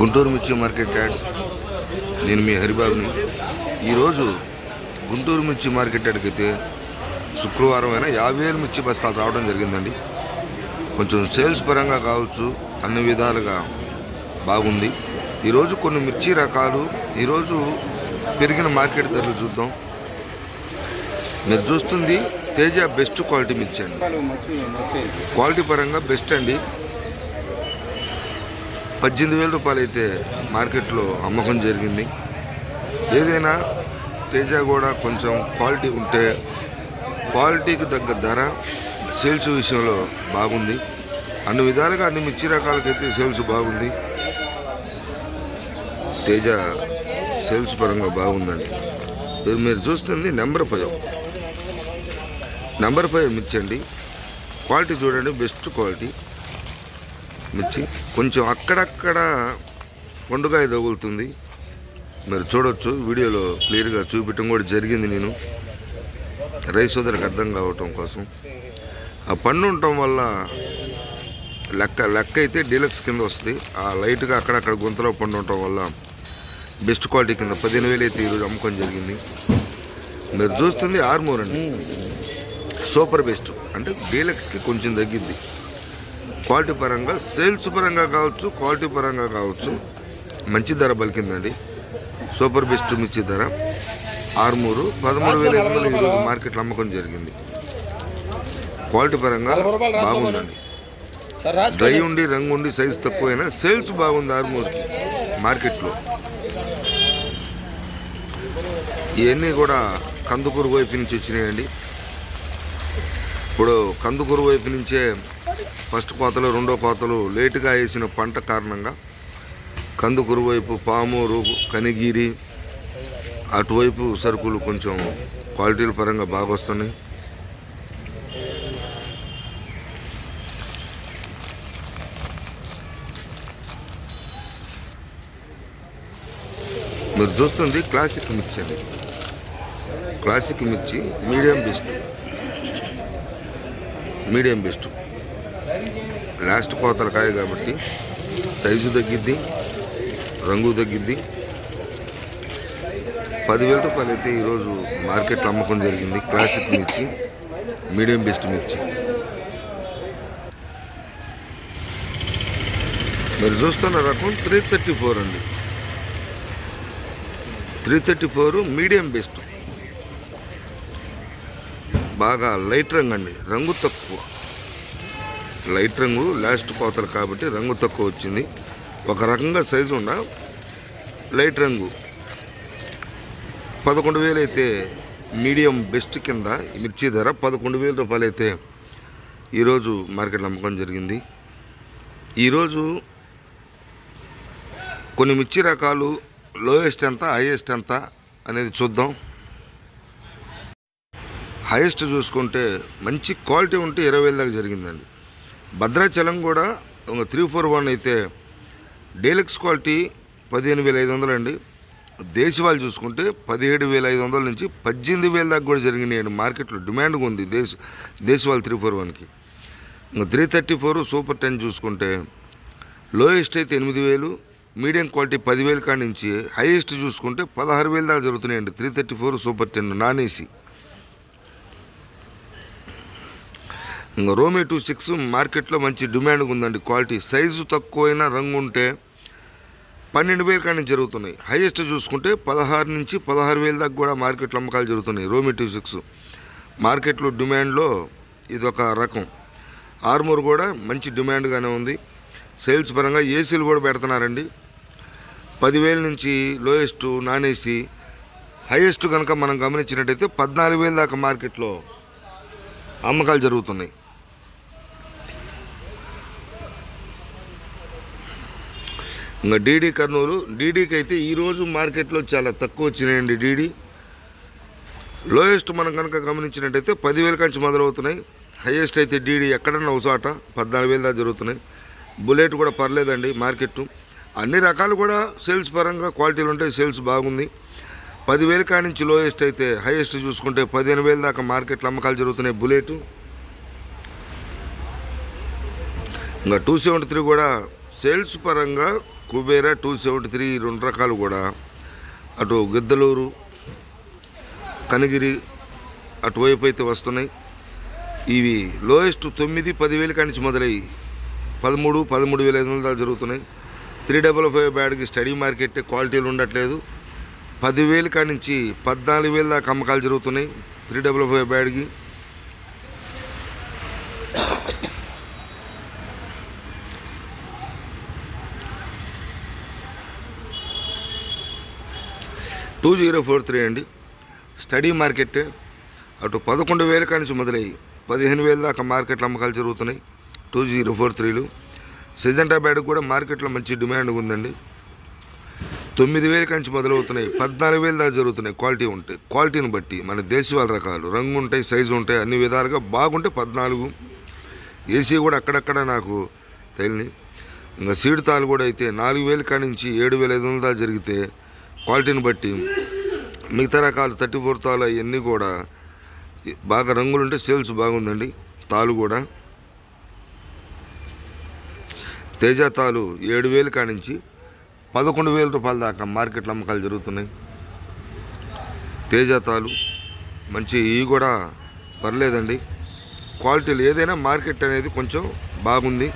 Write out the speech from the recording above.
గుంటూరు మిర్చి market add. నేను మీ హరిబాబుని. ఈరోజు గుంటూరు మిర్చి మార్కెట్ యాడ్కైతే అయితే శుక్రవారం అయినా యాభై వేలు మిర్చి బస్తాలు రావడం జరిగిందండి. కొంచెం సేల్స్ పరంగా కావచ్చు అన్ని విధాలుగా బాగుంది. ఈరోజు కొన్ని మిర్చి రకాలు ఈరోజు పెరిగిన మార్కెట్ ధరలు చూద్దాం. మీరు చూస్తుంది తేజ బెస్ట్ క్వాలిటీ మిర్చి అండి. క్వాలిటీ పరంగా బెస్ట్ అండి. పద్దెనిమిది వేల రూపాయలు అయితే మార్కెట్లో అమ్మకం జరిగింది. ఏదైనా తేజ కూడా కొంచెం క్వాలిటీ ఉంటే క్వాలిటీకి తగ్గ ధర సేల్స్ విషయంలో బాగుంది. అన్ని విధాలుగా అన్ని మిర్చి రకాలకైతే సేల్స్ బాగుంది. తేజ సేల్స్ పరంగా బాగుందండి. మీరు మీరు చూస్తుంది నెంబర్ ఫైవ్. నెంబర్ ఫైవ్ మిర్చి అండి క్వాలిటీ చూడండి బెస్ట్ క్వాలిటీ. మిర్చి. కొంచెం అక్కడక్కడ పండుగాయ తగులుతుంది. మీరు చూడొచ్చు వీడియోలో క్లియర్గా చూపించడం కూడా జరిగింది నేను. రైస్ సోదరికి అర్థం కావటం కోసం. ఆ పండు ఉండటం వల్ల లెక్క లెక్క అయితే డీలక్స్ కింద వస్తుంది. ఆ లైట్గా అక్కడక్కడ గుంతలో పండు ఉండటం వల్ల బెస్ట్ క్వాలిటీ కింద పదిహేను వేలు అయితే ఈరోజు అమ్ముకొని జరిగింది. మీరు చూస్తుంది ఆర్మూర్ అండి. Super best. అంటే డీలక్స్కి కొంచెం తగ్గింది క్వాలిటీ పరంగా సేల్స్ పరంగా కావచ్చు క్వాలిటీ పరంగా కావచ్చు మంచి ధర పలికిందండి. సూపర్ బెస్ట్ మిర్చి ధర. ఆరుమూరు పదమూడు వేల ఎనిమిది వందలు ఈరోజు మార్కెట్లో అమ్మకం జరిగింది. క్వాలిటీ పరంగా బాగుందండి. డ్రై ఉండి రంగు ఉండి సైజు తక్కువైనా సేల్స్ బాగుంది ఆరుమూరుకి మార్కెట్లో. ఇవన్నీ కూడా కందుకూరు వైపు నుంచి వచ్చినాయండి. ఇప్పుడు కందుకూరు వైపు నుంచే ఫస్ట్ కోతలు రెండో కోతలు లేటుగా వేసిన పంట కారణంగా కందుకూరు వైపు పామూరు కనిగిరి అటువైపు సరుకులు కొంచెం క్వాలిటీల పరంగా బాగా వస్తున్నాయి. మీరు చూస్తుంది క్లాసిక్ మిర్చి అండి. క్లాసిక్ మిర్చి medium best. Medium best. Last కోతల కాయ కాబట్టి సైజు తగ్గిద్ది రంగు తగ్గిద్ది. పదివేల రూపాయలు అయితే ఈరోజు మార్కెట్లో అమ్మకం జరిగింది. క్లాసిక్ మిర్చి మీడియం బెస్ట్ మిర్చి. మీరు చూస్తున్న రకం త్రీ థర్టీ ఫోర్ అండి. Three thirty four medium best. బాగా లైట్ రంగు అండి. రంగు తక్కువ. లైట్ రంగు లాస్ట్ కోతలు కాబట్టి రంగు తక్కువ వచ్చింది. ఒక రకంగా సైజు ఉన్న లైట్ రంగు. పదకొండు వేలు అయితే మీడియం బెస్ట్ కింద మిర్చి ధర పదకొండు వేల రూపాయలు అయితే ఈరోజు మార్కెట్లో అమ్మకం జరిగింది. ఈరోజు కొన్ని మిర్చి రకాలు లోయెస్ట్ ఎంత హైయెస్ట్ ఎంత అనేది చూద్దాం. హైయెస్ట్ చూసుకుంటే మంచి క్వాలిటీ ఉంటే ఇరవై వేల దాకా జరిగిందండి. భద్రాచలం కూడా ఒక త్రీ ఫోర్ వన్ అయితే డీలక్స్ క్వాలిటీ పదిహేను వేల ఐదు వందలు అండి. దేశవాళ్ళు చూసుకుంటే పదిహేడు వేల ఐదు వందల నుంచి పద్దెనిమిది వేల దాకా కూడా జరిగినాయండి. మార్కెట్లో డిమాండ్గా ఉంది దేశ దేశవాళీ త్రీ ఫోర్ వన్కి. ఇంకా three thirty four super ten చూసుకుంటే లోయెస్ట్ అయితే ఎనిమిది వేలు మీడియం క్వాలిటీ పదివేలు కాడి నుంచి హైయెస్ట్ చూసుకుంటే పదహారు వేలు దాకా జరుగుతున్నాయండి. Three thirty four super ten non AC రోమి two six మార్కెట్లో మంచి డిమాండ్ ఉందండి క్వాలిటీ. సైజు తక్కువైనా రంగు ఉంటే పన్నెండు వేల కానీ జరుగుతున్నాయి. హైయెస్ట్ చూసుకుంటే పదహారు నుంచి పదహారు వేల దాకా కూడా మార్కెట్లో అమ్మకాలు జరుగుతున్నాయి రోమి టూ సిక్స్. మార్కెట్లో డిమాండ్లో ఇది ఒక రకం. ఆర్మూర్ కూడా మంచి డిమాండ్గానే ఉంది. సేల్స్ పరంగా ఏసీలు కూడా పెడుతున్నారండి. పదివేల నుంచి లోయెస్ట్ నాన్ ఏసీ. హైయెస్ట్ కనుక మనం గమనించినట్టయితే పద్నాలుగు వేల దాకా మార్కెట్లో అమ్మకాలు జరుగుతున్నాయి. ఇంకా డీడీ కర్నూలు డీడీకి అయితే ఈరోజు మార్కెట్లో చాలా తక్కువ వచ్చినాయండి డీడీ. లోయెస్ట్ మనం కనుక గమనించినట్టయితే పదివేల కంచి మొదలవుతున్నాయి. హైయెస్ట్ అయితే డీడీ ఎక్కడన్నా ఒకసాట పద్నాలుగు వేల దాకా జరుగుతున్నాయి. బుల్లెట్ కూడా పర్లేదండి మార్కెట్ అన్ని రకాలు కూడా సేల్స్ పరంగా క్వాలిటీలు ఉంటాయి సేల్స్ బాగుంది. పదివేల కాడి నుంచి లోయెస్ట్ అయితే హైయెస్ట్ చూసుకుంటే పదిహేను వేల దాకా మార్కెట్లో అమ్మకాలు జరుగుతున్నాయి బుల్లెట్. ఇంకా టూ సెవెంటీ త్రీ కూడా సేల్స్ పరంగా కుబేరా టూ సెవెంటీ త్రీ రెండు రకాలు కూడా. అటు గిద్దలూరు కనిగిరి అటువైపు అయితే వస్తున్నాయి. ఇవి లోయెస్ట్ తొమ్మిది పదివేల కానించి మొదలయ్యి పదమూడు పదమూడు వేల ఐదు వందల దాకా జరుగుతున్నాయి. త్రీ డబల్ ఫైవ్ బ్యాడ్కి స్టడీ మార్కెట్ క్వాలిటీలు ఉండట్లేదు. పదివేలు కానించి పద్నాలుగు వేల దాకా అమ్మకాలు జరుగుతున్నాయి. త్రీ డబల్ ఫైవ్ బ్యాడ్కి టూ జీరో ఫోర్ త్రీ అండి. స్టడీ మార్కెట్ అటు పదకొండు వేల కానించి మొదలయ్యి పదిహేను వేల దాకా మార్కెట్లో అమ్మకాలు జరుగుతున్నాయి. టూ జీరో ఫోర్ త్రీలు. సిజంటా బ్యాడ్ కూడా మార్కెట్లో మంచి డిమాండ్ ఉందండి. తొమ్మిది వేల కంచి మొదలవుతున్నాయి. పద్నాలుగు వేల దాకా జరుగుతున్నాయి క్వాలిటీ ఉంటాయి క్వాలిటీని బట్టి మన దేశవాళ రకాలు. రంగు ఉంటాయి సైజు ఉంటాయి అన్ని విధాలుగా బాగుంటే పద్నాలుగు. ఏసీ కూడా అక్కడక్కడ నాకు తెలియని ఇంకా సీడ్ తాలు కూడా అయితే నాలుగు వేల నుంచి ఏడు వేల ఐదు వందల దాకా జరిగితే క్వాలిటీని బట్టి మిగతా రకాలు థర్టీ ఫోర్ తాలు అవన్నీ కూడా బాగా రంగులుంటే సేల్స్ బాగుందండి. తాలు కూడా. తేజ తాలు ఏడు వేలు కానించి పదకొండు వేల రూపాయల దాకా మార్కెట్లో అమ్మకాలు జరుగుతున్నాయి. తేజ తాలు మంచి ఇవి కూడా పర్లేదండి. క్వాలిటీలు ఏదైనా మార్కెట్ అనేది కొంచెం బాగుంది.